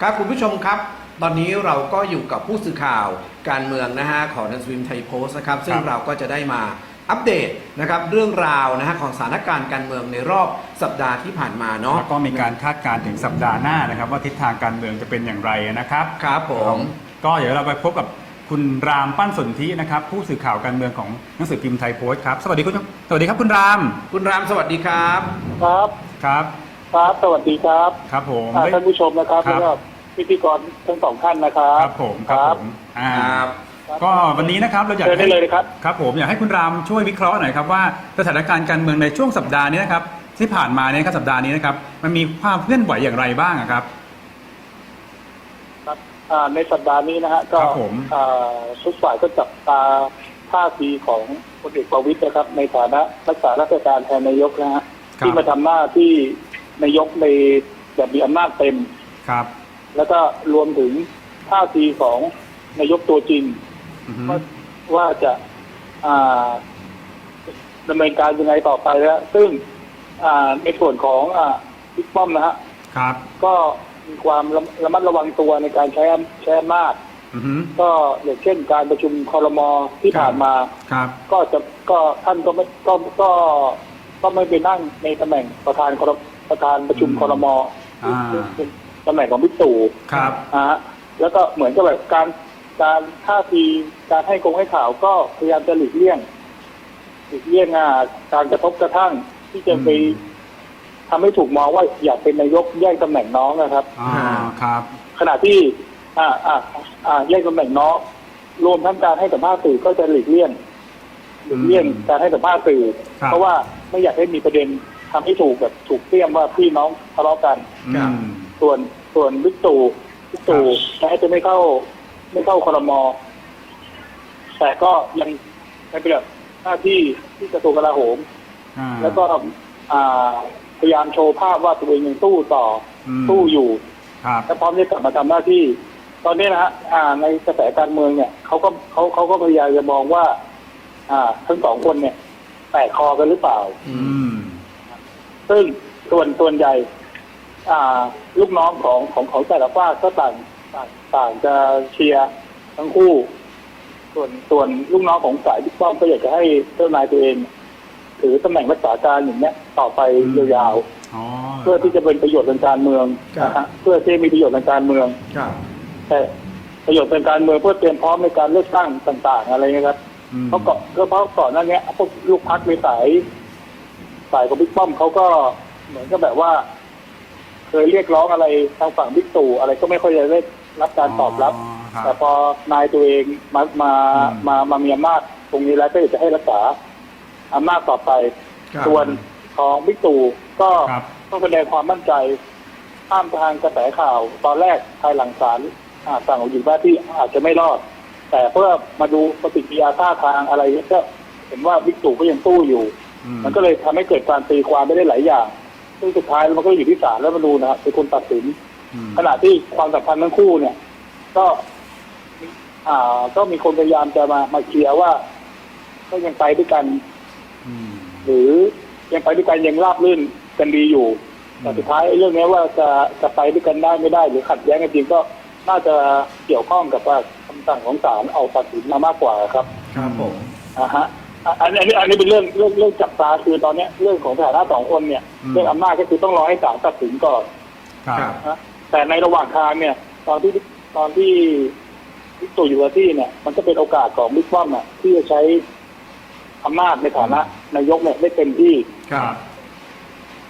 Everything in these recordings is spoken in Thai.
ครับคุณผู้ชมครับ ตอนนี้เราก็อยู่กับผู้สื่อข่าวการเมืองนะฮะของนันสวิมไทยโพสต์นะครับ ซึ่งครับเราก็จะได้มาอัปเดตนะครับเรื่องราวนะฮะของสถานการณ์การเมืองในรอบสัปดาห์ที่ผ่านมาเนาะแล้วก็มีการคาดการณ์ถึงสัปดาห์หน้านะครับ ว่าทิศทางการเมืองจะเป็นอย่างไรนะครับครับผมก็เดี๋ยวเราไปพบกับคุณรามปั้นสนธินะครับ ผู้สื่อข่าวการเมืองของหนังสือพิมพ์ไทยโพสต์ครับสวัสดีคุณสวัสดีครับคุณราม คุณรามสวัสดีครับ ครับครับ ครับสวัสดีครับครับผมอ่าท่านผู้ชมนะครับครัแล้บวก็ พิธีกรทั้งสองท่านนะครับครับผมครับผมอ่าครับก็วันนี้นะครับเราอยากเชิญได้ให้เลยนะครับ ครับผมอยากให้คุณรามช่วยวิเคราะห์หน่อยครับว่าสถานการณ์การเมืองในช่วงสัปดาห์นี้นะครับที่ผ่านมาเนี่ยครับสัปดาห์นี้นะครับมันมีความเคลื่อนไหวอย่างไรบ้างอะครับ ครับอ่าในสัปดาห์นี้นะฮะก็ครับผม อ่าทุกฝ่ายก็จับตาท่าทีของพลเอกประวิตยนะครับ ในฐานะรักษาราชการแทนนายกนะฮะครับ ที่มาทำหน้าที่นายกในแบบมีอำนาจเต็ม ครับ แล้วก็รวมถึงท่าทีของนายกตัวจริงอือฮึว่าว่าจะอ่าดำเนินการยังไงต่อไปแล้ว ซึ่งอ่าในส่วนของอ่าบิ๊กป้อมนะฮะครับก็มีความระระมัดระวังตัวในการใช้อำใช้อำนาจอือฮึก็อย่างเช่นการประชุมคอรมอที่ครับผ่านมาครับก็จะก็ท่านก็ไม่ก็ก็ก็ไม่ไปนั่งในตำแหน่งประธานครประธานประชุมอืมคอรมออ่าเป็น ตำแหน่งของบิ๊กตู่ครับ นะฮะแล้วก็เหมือนกับแบบการการท่าทีการให้กงให้ข่าวก็พยายามจะหลีกเลี่ยงหลีกเลี่ยงอ่าการกระทบกระทั่งที่จะไปอืม ทำให้ถูกมองว่าอยากเป็นนายกแย่งตำแหน่งน้องนะครับ อ่าครับ ขณะที่ อ่าอ่าอ่าแย่งตำแหน่งน้องรวมทั้งการให้สัมภาษณ์สื่อก็จะหลีกเลี่ยงหลีกเลี่ยงอืมการให้สัมภาษณ์สื่อ ครับ เพราะว่าไม่อยากให้มีประเด็นทำให้ถูกแบบถูกเตี้ยมว่าพี่น้องทะเลาะกันครับอืม ส่วนส่วนบิ๊กตู่บิ๊กตู่แม้จะไม่เข้า ไม่เข้าครมแต่ก็ยังในปฏิบัติหน้าที่ที่กระทรวงกลาโหมอ่าแล้วก็อ่าพยายามโชว์ภาพว่าตัวเองยังสู้ต่ออมสู้อยู่ครับและพร้อมที่จะกลับมาทำหน้าที่ ตอนนี้นะฮะอ่าในกระแสการเมืองเนี่ยเขาก็เขาเขาก็พยายามจะมองว่า อ่าทั้งสองคนเนี่ย แตกคอกันหรือเปล่า อืม ซึ่งส่วนส่วนใหญ่อ่า ลูกน้องของของของแต่ละฝ้ากก็ต่างต่างต่างจะเชียร์ทั้งคู่ ส่วนส่วนลูกน้องของสายบิ๊กป้อมก็อยากจะให้เจ้านายตัวเองถือตำแหน่งรักษาการอย่างเนี้ยต่อไปอืมยาวอ๋อๆเพื่อที่จะเป็นประโยชน์ทางการเมืองครับนะฮะเพื่อที่จะมีประโยชน์ทางการเมืองครับแต่ประโยชน์ทางการเมืองเพื่อเตรียมพร้อมในการเลือกตั้งต่าง ๆ อะไรเงี้ยครับอืมเพราะก่อนก็เพราะก่อนหน้านี้พวกลูกพักในสายสายของบิ๊กป้อมเขาก็เหมือนกับแบบว่า เคยเรียกร้องอะไรทางฝั่งบิ๊กตู่อะไรก็ไม่ค่อยจะได้รับการตอบรับครับแต่พอนายตัวเองมามาอืม มามามีอำนาจตรงนี้แล้วก็อยากจะให้รักษาอำนาจต่อไป ครับ ส่วนของบิ๊กตู่ก็ครับ ต้องแสดงความมั่นใจห้ามทางกระแสข่าว ตอนแรกภายหลังศาลอ่าสั่งออกอยู่ว่าที่อาจจะไม่รอด แต่เพื่อมาดูปฏิกิริยาท่าทางอะไรก็เห็นว่าบิ๊กตู่ก็ยังสู้อยู่ อืมันก็เลยทำให้เกิดการตีความไม่ได้หลายอย่าง ซึ่งสุดท้ายมันก็อยู่ที่ศาลแล้วมาดูนะครับเป็นคนตัดสินอืมขณะที่ความสัมพันธ์ทั้งคู่เนี่ย ก็ อ่า ก็มีคนพยายามจะมามาเคลียร์ว่าก็ยังไปด้วยกันอืมหรือยังไปด้วยกันยังราบรื่นกันดีอยู่แต่สุดท้ายเรื่องนี้ว่าจะจะไปด้วยกันได้ไม่ได้ หรือขัดแย้งกันจริงก็น่าจะเกี่ยวข้องกับว่าคำสั่งของศาลเอาตัดสินมามากกว่าครับ ครับผมอ่าฮะ อะอันอันนี้อันนี้เป็นเรื่องเรื่องเรื่องจับตาคือตอนเนี้ยเรื่องของสถานะสองคนเนี่ยเรื่องอำนาจก็คือต้องรอให้ศาลตัดสินก่อนครับครับนะแต่ในระหว่างทางเนี่ย ตอนที่ตอนที่บิ๊กตู่อยู่กับที่เนี่ย มันก็เป็นโอกาสของบิ๊กป้อมอะที่จะใช้อำนาจในฐานะนายกเนี่ยได้เต็มที่ ครับ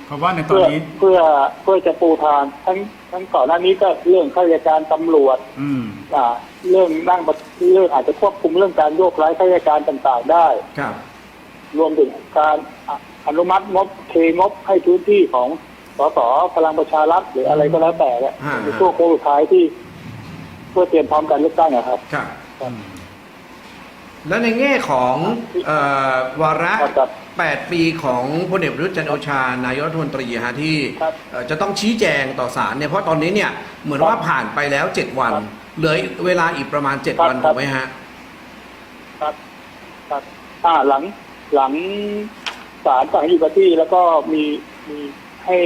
เพราะว่าในตอเพื่นอนี้ เพื่อเพื่อจะปูทางทั้งทั้งก่อนหน้านี้ก็เรื่องข้าราชการตำรวจ อืม อ่า เรื่องนั่งประเรื่องอาจจะควบคุมเรื่องการโยกย้ายข้าราชการต่างๆได้ ครับ รวมถึงการอะอนุมัติงบเทงบให้พื้นที่ของสสพลังประชารัฐหรืออะไรก็แล้วแต่เนี่ยอ่า ในช่วงโค้งสุดท้ายที่เพื่อเตรียมพร้อมการเลือกตั้งนะครับ ครับอืมแล้วในแง่ของเอ่อวาระครับ 8 ปีของพลเอกประยุทธ์จันทร์โอชานายกรัฐมนตรีฮะที่ครับเอ่อจะต้องชี้แจงต่อศาลเนี่ยเพราะตอนนี้เนี่ยเหมือนครับว่าผ่านไปแล้ว 7 วัน ครับเหลือเวลาอีกประมาณ ครับ7 วันครัถูบกไหมฮะ ครับครับอ่าหลังหลังศาลสั่งให้อยู่กับที่แล้วก็มีมีให้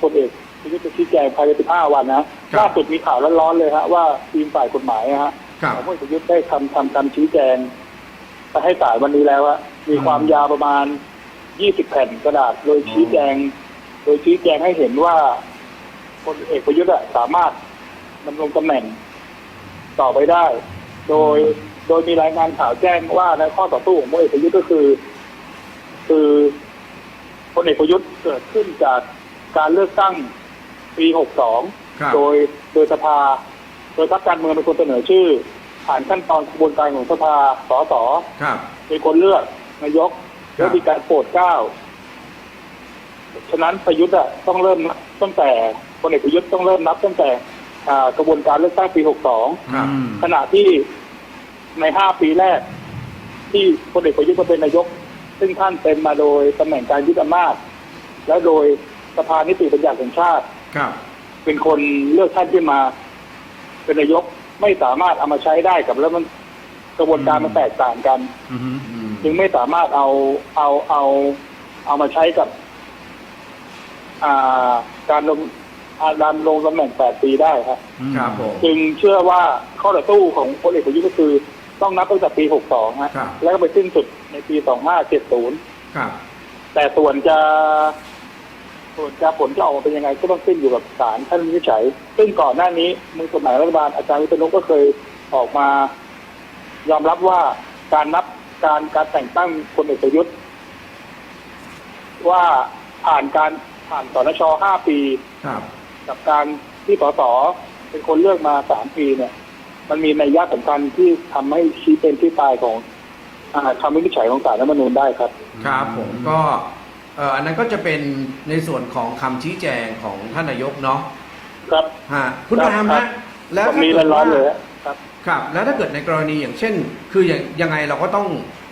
พลเอกประยุทธ์จะชี้แจงภายใน 15 วันนะล่าสุดมีข่าวร้อนๆเลยฮะว่าทีมฝ่ายกฎหมายนะฮะครับ ของพลเอกประยุทธ์ได้ทำทำการชี้แจงไปให้ศาลวันนี้แล้วอะมีความยาวประมาณ 20 แผ่นกระดาษ โดยชี้แจง โดยชี้แจงให้เห็นว่าพลเอกประยุทธ์อะสามารถดำรงตำแหน่งต่อไปได้ โดยโดยมีรายงานข่าวแจ้งว่าในข้อต่อสู้ของพลเอกประยุทธ์ก็คือ คือพลเอกประยุทธ์เกิดขึ้นจากการเลือกตั้งปี 62ครับโดยโดยสภา โดยพรรคการเมืองเป็นคนเสนอชื่อ ผ่านขั้นตอนกระบวนการของสภาสสครับเป็นคนเลือกนายกครับ แล้วมีการโปรดเกล้าฉะนั้นประยุทธ์อะต้องเริ่มนับตั้งแต่พลเอกประยุทธ์ต้องเริ่มนับตั้งแต่อ่ากระบวนการเลือกตั้งปี 62ครับอืมขณะที่ในห้าปีแรก ที่พลเอกประยุทธ์มาเป็นนายก ซึ่งท่านเป็นมาโดยตำแหน่งการยึดอำนาจและโดยสภานิติบัญญัติแห่งชาติครับเป็นคนเลือกท่านขึ้นมา เป็นนายกไม่สามารถเอามาใช้ได้กับแล้วมันกระบวนการมันแตกต่างกันอืมอืม จึงไม่สามารถเอาเอาเอา เอามาใช้กับ อ่าการลงอาการลงตำแหน่งแปดปีได้ครับครับผมจึงเชื่อว่าข้อต่อสู้ของพลเอกประยุทธ์ก็คือ ต้องนับตั้งแต่ปี 62 ฮะ ครับ แล้วก็ไปสิ้นสุดในปี 2570 ครับ แต่ส่วนจะส่วนจะผลจะออกมาเป็นยังไงก็ต้องขึ้นอยู่กับศาลท่านวินิจฉัย ซึ่งก่อนหน้านี้มือกฎหมายรัฐบาลอาจารย์วิษณุก็เคยออกมา ยอมรับว่าการนับ การการแต่งตั้งพลเอกประยุทธ์ ว่าผ่านการผ่านสนช5ปี ครับ กับการที่สสเป็นคนเลือกมาสามปีเนี่ย มันมีนัยยะสำคัญที่ทำให้ชี้เป็นที่ตายของอาคำวินิจฉัยของศาลรัฐธรรมนูญได้ครับ ครับผมก็เอ่ออันนั้นก็จะเป็นในส่วนของคำชี้แจงของท่านนายกเนาะครับ ฮะคุณรามครัฮะบแล้วผมถ้ามีเกิดร้อว่านๆเลยครับ ครับแล้วถ้าเกิดในกรณีอย่างเช่น คืออย่างยังไงเราก็ต้อง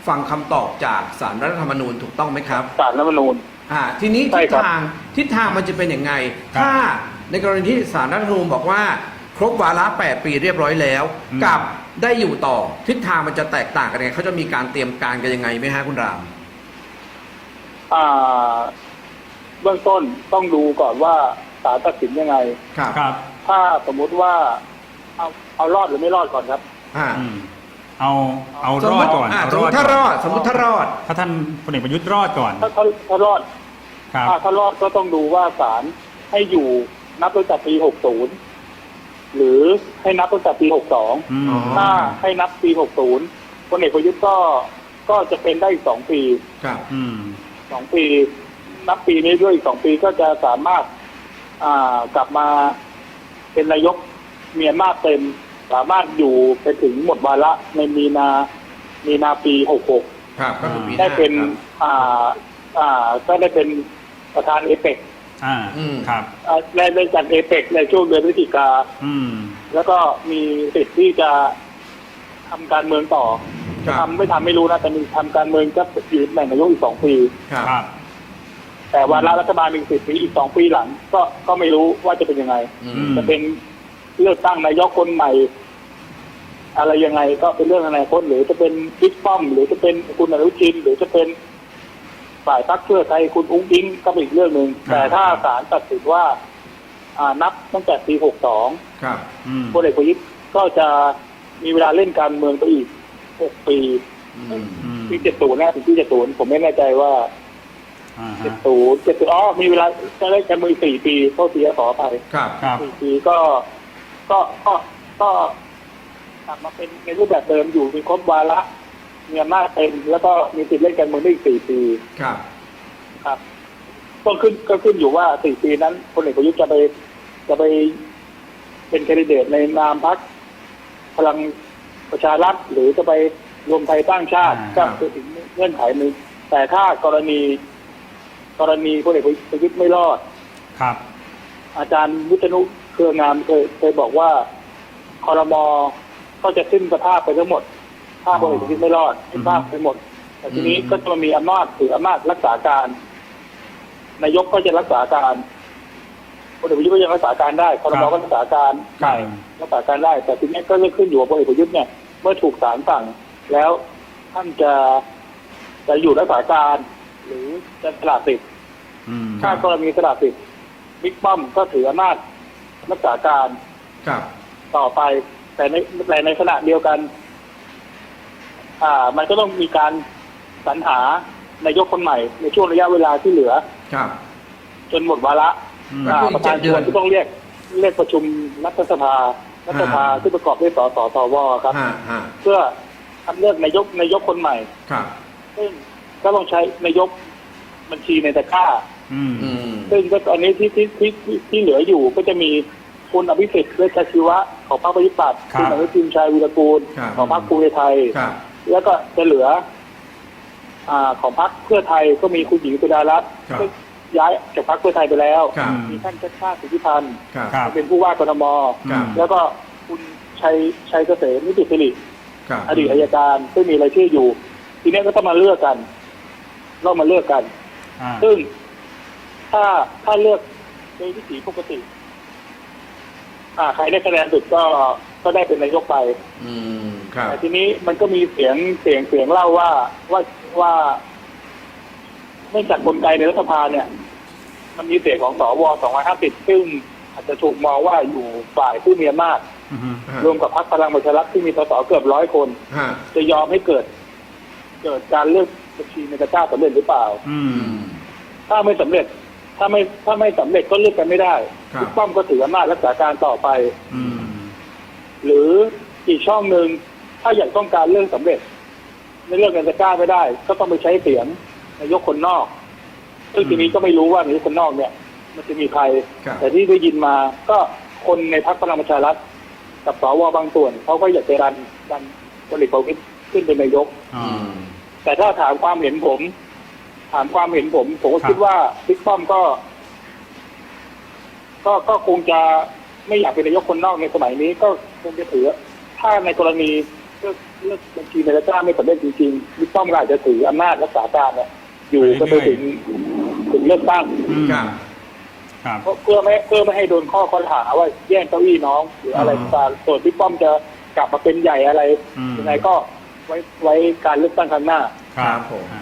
ฟังคำตอบจากสารรัฐธรรมนูญถูกต้องไหมครับ ศาลรัฐธรรมนูญ อ่าทีนี้ใช่ทิศครับ ทางทิศทางมันจะเป็นยังไง ครับถ้าในกรณีที่สารรัฐธรรมนูญบอกว่า ครบวาระ 8 ปีเรียบร้อยแล้ว อืม กับได้อยู่ต่อทิศทางมันจะแตกต่างกันยังไงเขาจะมีการเตรียมการกันยังไงไหมฮะคุณราม อ่า เบื้องต้นต้องดูก่อนว่าศาลตัดสินยังไง ครับ ครับ ถ้าสมมุติว่า เอาเอารอดหรือไม่รอดก่อนครับ อ่าอืมเอาเอาสรมอมดติก่อนอ่าเอาสมรมอดติถ้ารอดก่นสมมติถ้ารอด ถ้าท่านพลเอกประยุทธ์รอดก่อนถ้าถ้าถ้ารอดครับอ่าถ้ารอดก็ต้องดูว่าศาลให้อยู่นับตั้งแต่ปี 60 หรือให้นับตั้งแต่ปี62อืมอ๋อถ้าให้นับปี 60พลเอกประยุทธ์ก็ก็จะเป็นได้อีกสองปี ครับ อืม สองปีนับปีนี้ด้วยอีกสองปีก็จะสามารถ อ่ากลับมาเป็นนายก เมียนมาเต็ม สามารถอยู่ไปถึงหมดวาระในมีนา มีนาปี 66 ครับก็คือปีหได้น้าเป็น ครับอ่า อ่า ก็ได้เป็นประธานเอเปกอ่าอืมครับ ได้ได้จัดเอเปกในช่วงเดือนพฤศจิกา อืม แล้วก็มีสิทธิ์ที่จะทำการเมืองต่อครับทำไม่ทำไม่รู้นะแต่มีทำการเมืองก็อยู่แบ่งนายกอีกสองปี ครับครับ แต่วาระรัฐบาลหนึ่งสิบปีอีกสองปีหลัง ก็ก็ไม่รู้ว่าจะเป็นยังไง อือืมมจะเป็น เลือกตั้งนายกคนใหม่ อะไรยังไงก็เป็นเรื่องอนาคตหรือจะเป็นบิ๊กป้อม หรือจะเป็นคุณอนุทินหรือจะเป็นฝ่ายพรรคเพื่อไทยคุณอุ้งอิงก็เป็นอีกเรื่องหนึ่งแต่ถ้าศาลตัดสินว่าอ่านับตั้งแต่ปีหกสองครับอืมพลเอกประยุทธ์ก็จะมีเวลาเล่นการเมืองไปอีกหกปีอืมอืมปีเจ็ดศูนย์นะถึงปีเจ็ดศูนย์ผมไม่แน่ใจว่าอ่าเจ็ฮะดศูนย์เจ็ดศูนย์อ๋อมีเวลาจะเล่นการเมืองสี่ปีเข้าเสียขอไปครับครับสี่ปีก็ ก็ก็ก็กลับมาเป็นในรูปแบบเดิมอยู่มีครบวาระมีอำนาจเต็มแล้วก็มีสิทธิ์เล่นการเมืองได้อีกสี่ปีครับ ครับก็ขึ้นก็ขึ้นอยู่ว่าสี่ปีนั้นพลเอกประยุทธ์จะไปจะไปเป็นแคนดิเดตในนามพรรคพลังประชารัฐหรือจะไปรวมไทยสร้างชาติอ่าก็คือถึงเงื่อนไขหนึ่งแต่ถ้ากรณี กรณีพลเอกประยุทธ์ไม่รอด ครับ อาจารย์วิษณุ เครืองามเคยเคยบอกว่าคอรมอก็จะขึ้นสภาพไปทั้งหมด ถ้าพลเอกประยุทธ์ไม่รอดขึ้นภาพไปหมด แต่ทีนี้อืมก็จะมีอำนาจถืออำนาจรักษาการ นายกก็จะรักษาการพลเอกประยุทธ์ก็ยังรักษาการได้คอรมอก็รักษาการครัได้บรักษาการได้ แต่ทีนี้ก็จะขึ้นอยู่กับพลเอกประยุทธ์เนี่ย เมื่อถูกศาลสั่ง แล้วท่านจะจะอยู่รักษาการ หรือจะสละสิทธิ์อืมถ้ากรณีสละสิทธิ์บิ๊กป้อมก็ถืออำนาจ รักษาการครับต่อไป แต่ในแต่ในขณะเดียวกัน อ่า มันก็ต้องมีการสรรหานายกคนใหม่ในช่วงระยะเวลาที่เหลือ ครับ จนหมดวาระอืม อ่าก็คือประธานเจ็ดเดืชอวนนก็ต้องเรียกเรียกประชุมรัฐสภารัฐสภาอ่า ที่ประกอบด้วยสสสวครับ ฮะฮะเพื่อคัดเลือกนายกนายกคนใหม่ ครับซึ่งก็ต้องใช้นายกบัญชีในตะกร้า อืมอืม ซึ่งก็ตอนนี้ที่ที่ที่ที่ที่เหลืออยู่ก็จะมีคุณอภิสิทธิ์เวชชีวะของพรรคประชาธิปัตย์ครับคุณอนุทินชัยวีรกูล ครับ ของพรรคภูมิใจไทย ครับ แล้วก็จะเหลือ อ่าของพรรคเพื่อไทยก็มีคุณหญิงสุดารัตน์ครับซึ่งย้ายจากพรรคเพื่อไทยไปแล้ว ครับ มีท่านชาติชาติสิทธิพันธ์ครับ ครับ เป็นผู้ว่ากทม ครับ แล้วก็คุณชัยชัยเกษมนิติสิริ ครับ อดีตอายการซึ่งมีรายชื่ออยู่ ทีนี้ก็ต้องมาเลือกกันต้องมาเลือกกัน อ่าซึ่ง ถ้าถ้าเลือกโดยวิถีปกติ อ่าใครได้คะแนนสุดก็ก็ได้เป็นนายกไป อืมครับแต่ทีนี้มันก็มีเสียงเสียงเสียงเล่าว่าว่าว่าเนื่องจากกลไกในรัฐสภาเนี่ย มันมีเสียงของสว250ซึ่งอาจจะถูกมองว่าอยู่ฝ่ายผู้มีอำนาจอืมรวมกับพรรคพลังประชารัฐที่มีสสเกือบร้อยคน ฮะจะยอมให้เกิด เกิดการเลือกบัญชีในตะกร้าสำเร็จหรือเปล่า อือืมมถ้าไม่สำเร็จ ถ้าไม่ถ้าไม่สำเร็จก็เลือกกันไม่ได้ครับ บิ๊กป้อมก็ถืออำนาจรักษาการต่อไป อืม หรืออีกช่องหนึ่งถ้าอยากต้องการเรื่องสำเร็จในเรื่องเงินตะกร้าไม่ได้ ก็ต้องไปใช้เสียงนายกคนนอก ซึ่งทีนี้ก็ไม่รู้ว่านายกคนนอกเนี่ย มันจะมีใคร ครับ แต่ที่ได้ยินมาก็คนในพรรคพลังประชารัฐกับสวบางส่วนเขาก็อยากจะดันดันพลเอกประวิตรขึ้นเป็นนายกอ่าอืม แต่ถ้าถามความเห็นผม ถามความเห็นผม ผมก็ครับคิดว่าบิ๊กป้อมก็ ก็ก็คงจะไม่อยากเป็นนายกคนนอกในสมัยนี้ ก็คงจะถือ ถ้าในกรณีเลือกเลือกบัญชีในรัฐบาลไม่สำเร็จจริงๆบิ๊กป้อมก็อาจจะถืออำนาจรักษาการเนี่ยอยู่จนไปถึงถึงเลือกตั้งอืมครับครับเพราะเพื่อไม่เพื่อไม่ให้โดนข้อข้อหาว่าแย่งเก้าอี้น้องหรืออะไรอ่าต่างๆส่วนบิ๊กป้อมจะกลับมาเป็นใหญ่อะไรอืมยังไงก็ไว้ไว้การเลือกตั้งครั้งหน้า ครับผมอะ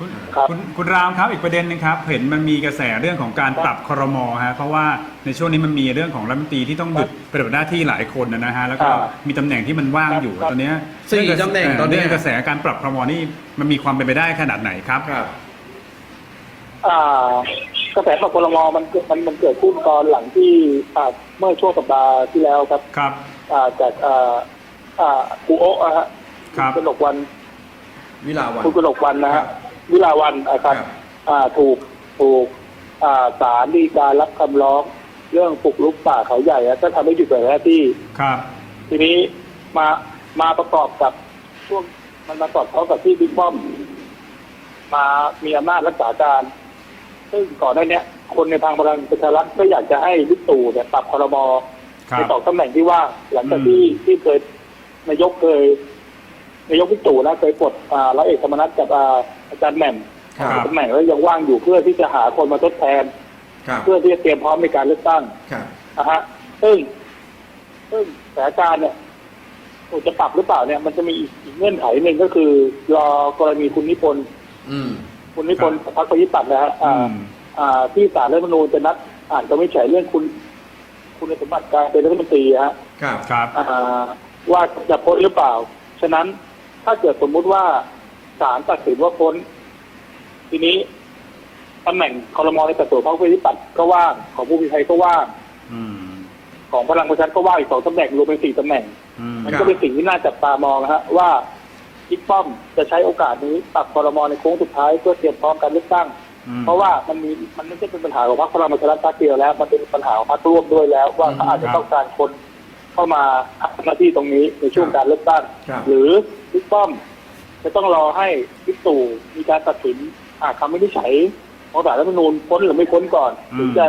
คุณครับ คุณคุณรามครับอีกประเด็นหนึงครับ เห็นมันมีกระแสเรื่องของการปรับครมฮะเพราะว่าในช่วงนี้มันมีเรื่องของรัฐมนตรีที่ต้องหยุดปฏิบัติหน้าที่หลายคนนะฮะแล้วก็อ่ามีตำแหน่งที่มันว่างครับอยู่ครับ ตอนเนี้ยสี่เรื่กระตำแหน่งตอนเนี้ย เรื่องกระแสการปรับครมนี่มันมีความเป็นไปได้ขนาดไหนครับ ครับ อ่ากระแสปรับครมมันเกิดมันมันเกิดขึ้นตอนหลังที่อ่าเมื่อช่วงสัปดาห์ที่แล้วครับ ครับ อ่าจากอ่าอ่าครูโอะอะฮะครับณกนกวัน วิลาวันคุณกนกวันนะครัฮะบวิลาวันอะครับครับอ่าถูกถูกอ่าศาลฎีการรับคำร้องเรื่องปลุกลุกป่าเขาใหญ่อะก็ทำให้หยุดปฏิบัติหน้าที่ครับ ทีนี้มามาประกอบกับช่วงมันมาสอดคล้องกับที่บิ๊กป้อม มามีอำนาจรักษาการ ซึ่งก่อนหน้าเนี้ยคนในทางพลังประชารัฐก็อยากจะให้บิ๊กตู่เนี่ยปรับครมครัในบสองตำแหน่งที่ว่างหลังจากอืมที่ที่เคยนายกเคย นายกบิ๊กตู่นะเคยปลดอ่าร้อยเอกธรรมนัฐกับอ่าอาจารย์แหม่มครับตำแหน่งแล้วยังว่างอยู่เพื่อที่จะหาคนมาทดแทนครับเพื่อที่จะเตรียมพร้อมในการเลือกตั้งครับนะฮะซึ่งซึ่งสถานการณ์เนี่ยจะปรับหรือเปล่าเนี่ย มันจะมีอีกอีกเงื่อนไขหนึ่งก็คือรอกรณีคุณนิพนธ์อืมคุณนิพนธ์พรรคประยุทธ์ปัตย์นะฮะอ่าอืมอ่าที่ศาลรัฐธรรมนูญจะนัดอ่านคำวินิจฉัยเรื่องคุณคุณสมบัติการเป็นรัฐมนตรีฮะครับครับอ่าว่าจะพ้นหรือเปล่า ฉะนั้น ถ้าเกิดสมมุติว่าศาลตัดสินว่าพ้น ทีนี้ตำแหน่งคอรมอในสัดส่วนพรรคประยุทธ์ปัตย์ก็ว่างของผู้มีไทยก็ว่างอืมของพลังประชารัฐก็ว่างอีกสองตำแหน่งรวมเป็นสี่ตำแหน่งอืมมันครัก็บเป็นสิ่งที่น่าจับตามองนะฮะว่าบิ๊กป้อมจะใช้โอกาสนี้ปรับคอรมอในโค้งสุดท้ายเพื่อเตรียมพร้อมการเลือกตั้งอืมเพราะว่ามันมีมันไม่ใช่เป็นปัญหาของพรรคพลังประชารัฐพรรคเดียวแล้ว มันเป็นปัญหาของพรรคร่วมด้วยแล้ว ว่าเขาอาจจะต้องการคน เข้ามาทำหน้าที่ตรงนี้ในช่วงการเลือกตั้งครับหรือบิ๊กป้อมจะต้องรอให้บิ๊กตู่มีการตัดสินอ่าคำวินิจฉัยของศาลรัฐธรรมนูญพ้นหรือไม่พ้นก่อนถึงจะ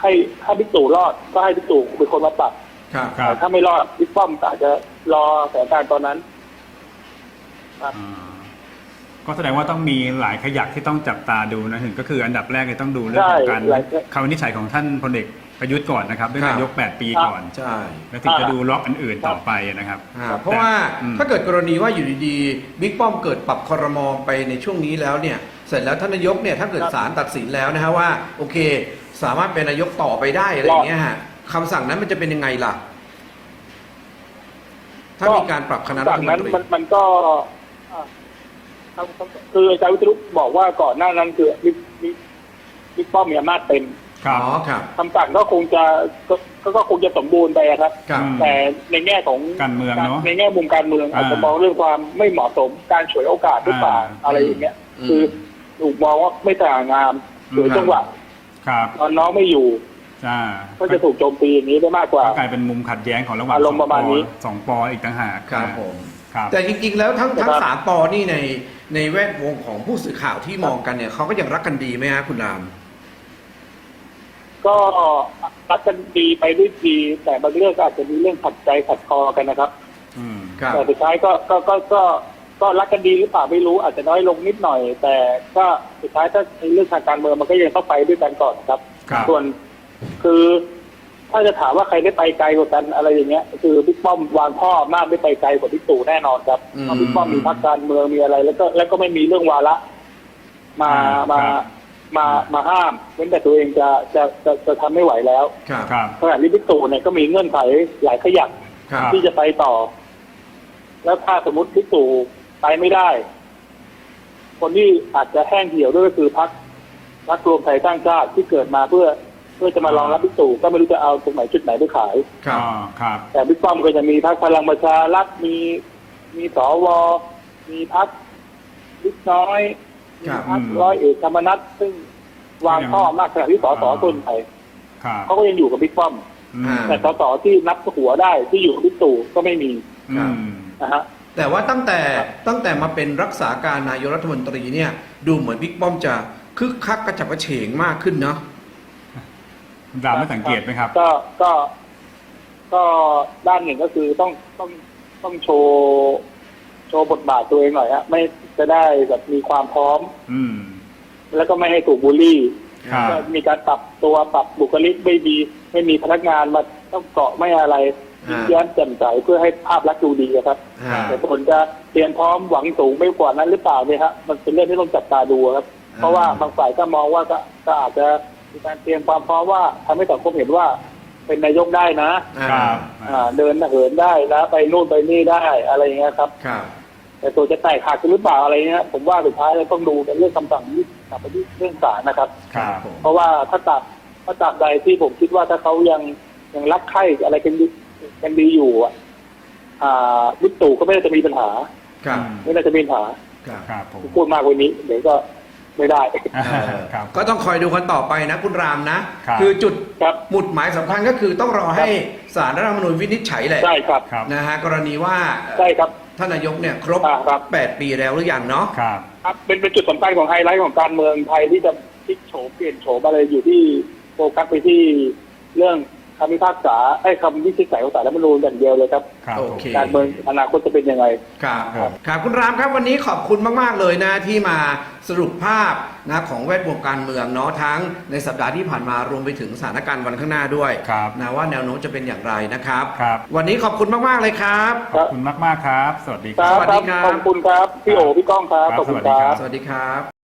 ให้ถ้าบิ๊กตู่รอดก็ให้บิ๊กตู่เป็นคนมาปรับครับครับแต่ถ้าไม่รอดบิ๊กป้อมก็อาจจะรอสถานการณ์ตอนนั้นครับอ่า ก็แสดงว่าต้องมีหลายขยักที่ต้องจับตาดูนะถึงก็คืออันดับแรกเลยต้องดูเรื่องของการใช่หลายคำวินิจฉัยของท่านพลเอกประยุทธ์ก่อนนะครับด้วยครับนายก 8 ปีก่อนใช่แล้วถึงจะดูล็อกอันอื่นต่อไปนะครับอ่าเพราะว่าอืม ถ้าเกิดกรณีว่าอยู่ดีๆบิ๊กป้อมเกิดปรับคอรมอไปในช่วงนี้แล้วเนี่ยเสร็จแล้วท่านนายกเนี่ยถ้าเกิดครับศาลตัดสินแล้วนะฮะว่า โอเค สามารถเป็นนายกต่อไปได้อะไรอย่างเงี้ยฮะคำสั่งนั้นมันจะเป็นยังไงล่ะ ถ้ามีการปรับคณะรัจาฐกมนั้นนตรีมันมันก็อ่า ครับครับคืออาจารย์วิทยุบอกว่าก่อนหน้านั้นคือบิ๊กบิ๊กบิ๊กป้อมมีอำนาจเต็มครับอ๋อครับคำสั่งก็คงจะก็ก็ก็คงจะสมบูรณ์ไปอะครับครับอืมแต่ในแง่ของการเมืองเนอะในแง่มุมการเมืองอ่าอาจจะมองเรื่องความไม่เหมาะสมการฉวยโอกาสหรือเปล่าอ่าอะไรอย่างเงี้ยอืมคือถูกมองว่าไม่สง่างามอืมหรือจังหวะครับตอนน้องไม่อยู่อ่าก็จะถูกโจมตีอย่างนี้ได้มากกว่าก็กลายเป็นมุมขัดแย้งของระหว่างอารมณ์ประมาณนี้สองปออีกต่างหากครับผมครับแต่จริงๆแล้วทั้งทั้งนะครับสามปอนี่ใน ในแวดวงของผู้สื่อข่าวที่มองกันเนี่ยเขาก็ยังรักกันดีไหมฮะคุณราม ก็รักกันดีไปด้วยดี แต่บางเรื่องก็อาจจะมีเรื่องขัดใจขัดคอกันนะครับ อืมครับแต่สุดท้ายก็ก็ก็ก็ก็รักกันดีหรือเปล่าไม่รู้อาจจะน้อยลงนิดหน่อย แต่ก็สุดท้ายถ้าในเรื่องทางการเมืองมันก็ยังต้องไปด้วยกันก่อนครับ ครับ ส่วนคือ ถ้าจะถามว่าใครได้ไปไกลกว่ากันอะไรอย่างเงี้ย คือบิ๊กป้อมวางข้ออำนาจได้ไปไกลกว่าบิ๊กตู่แน่นอนครับอืมเพราะบิ๊กป้อมมีพรรคการเมืองมีอะไร แล้วก็แล้วก็ไม่มีเรื่องวาระมามามามาห้ามเว้นแต่ตัวเองจะจะจะจะทำไม่ไหวแล้วครับครับขณะที่บิ๊กตู่เนี่ยก็มีเงื่อนไขหลายขยักครับที่จะไปต่อ แล้วถ้าสมมติบิ๊กตู่ไปไม่ได้ คนที่อาจจะแห้งเหี่ยวด้วยก็คือพรรคพรรครวมไทยสร้างชาติที่เกิดมาเพื่อ เพื่อจะมารองรับบิ๊กตู่ก็ไม่รู้จะเอาตรงไหนจุดไหนไปขาย ครับอ๋อครับ แต่บิ๊กป้อมก็จะมีพรรคพลังประชารัฐมีมีสวมีพรรคบิ๊กน้อยมีครับพรรคอืมร้อยเอกธรรมนัฐซึ่งวางข้ออำนาจขณะที่สสส่วนใหญ่ครับเขาก็ยังอยู่กับบิ๊กป้อม อืมอ่าแต่สสที่นับหัวได้ที่อยู่กับบิ๊กตู่ก็ไม่มีอืม นะฮะ แต่ว่าตั้งแต่ครับตั้งแต่มาเป็นรักษาการนายกรัฐมนตรีเนี่ย ดูเหมือนบิ๊กป้อมจะคึกคักกระฉับกระเฉงมากขึ้นเนาะ คุณรามไม่สังเกตไหมครับ ก็ก็ก็ด้านหนึ่งก็คือต้องต้องต้องโชว์โชว์บทบาทตัวเองหน่อยฮะไม่จะได้แบบมีความพร้อม อืม แล้วก็ไม่ให้ถูกบูลลี่ครับก็มีการปรับตัวปรับบุคลิกไม่ดี ไม่มีพนักงานมาต้องเกาะไม่อะไรอ่ายิ้มแย้มแจ่มใสเพื่อให้ภาพลักษณ์ดูดีอะครับอ่าแต่ผลจะเตรียมพร้อมหวังสูงไม่กว่านั้นหรือเปล่าเนี่ยฮะมันเป็นเรื่องที่ต้องจับตาดูครับ เพราะว่าบางฝ่ายก็มองว่าก็ก็อาจจะ มีการเตรียมความพร้อมว่าทำให้สังคมเห็นว่าเป็นนายกได้นะอ่าครับอ่า เดินเหินได้นะไปนู่นไปนี่ได้อะไรอย่างเงี้ยครับ ครับ แต่ตัวจะแตกหักกันหรือเปล่าอะไรเงี้ยผมว่าสุดท้ายเราต้องดูกันเรื่องคำสั่งนี้กลับไปที่เรื่องศาลนะครับ ครับผม เพราะว่าถ้าตัดถ้าตัดใดที่ผมคิดว่าถ้าเขายังยังรักใคร่อะไรกันดีกันดีอยู่อะอ่าวิกตู่ก็ไม่น่าจะมีปัญหา ครับ ไม่น่าจะมีปัญหาครับ ครับผม พูดมากกว่านี้ เดี๋ยวก็ ไม่ได้อ่าเออครับ ก็ต้องคอยดูกันต่อไปนะคุณรามนะ ครับ คือจุดครับหมุดหมายสำคัญก็คือต้องรอให้ศาลรัฐธรรมนูญวินิจฉัยแหละใช่ครับ ครับ นะฮะกรณีว่าใช่ครับ ท่านนายกเนี่ยครบ อ่าครับ 8 ปีแล้วหรือยังเนาะ ครับ ครับเป็นเป็นจุดสำคัญของไฮไลท์ของการเมืองไทยที่จะพลิกโฉมเปลี่ยนโฉมอะไรอยู่ที่โฟกัสไปที่เรื่อง คำพิพากษาไอ้คำวินิจฉัยของศาลรัฐธรรมนูญอย่างเดียวเลยครับ ครับโอผมเค การเมืองอนาคตจะเป็นยังไง ครับครับ ครับคุณรามครับวันนี้ขอบคุณมาก ๆ เลยนะที่มาสรุปภาพนะของแวดวงการเมืองเนาะทั้งในสัปดาห์ที่ผ่านมารวมไปถึงสถานการณ์วันข้างหน้าด้วยครับนะว่าแนวโน้มจะเป็นอย่างไรนะครับ ครับ วันนี้ขอบคุณมาก ๆ เลยครับ ขอบคุณมาก ๆ ครับ สวัสดีคครัรับ บ สวัสดีครับ ขอบคุณครับ พี่โอพี่ก้องครับ ครับขอบคุณสวัสดีคครัรับ บ สวัสดีครับ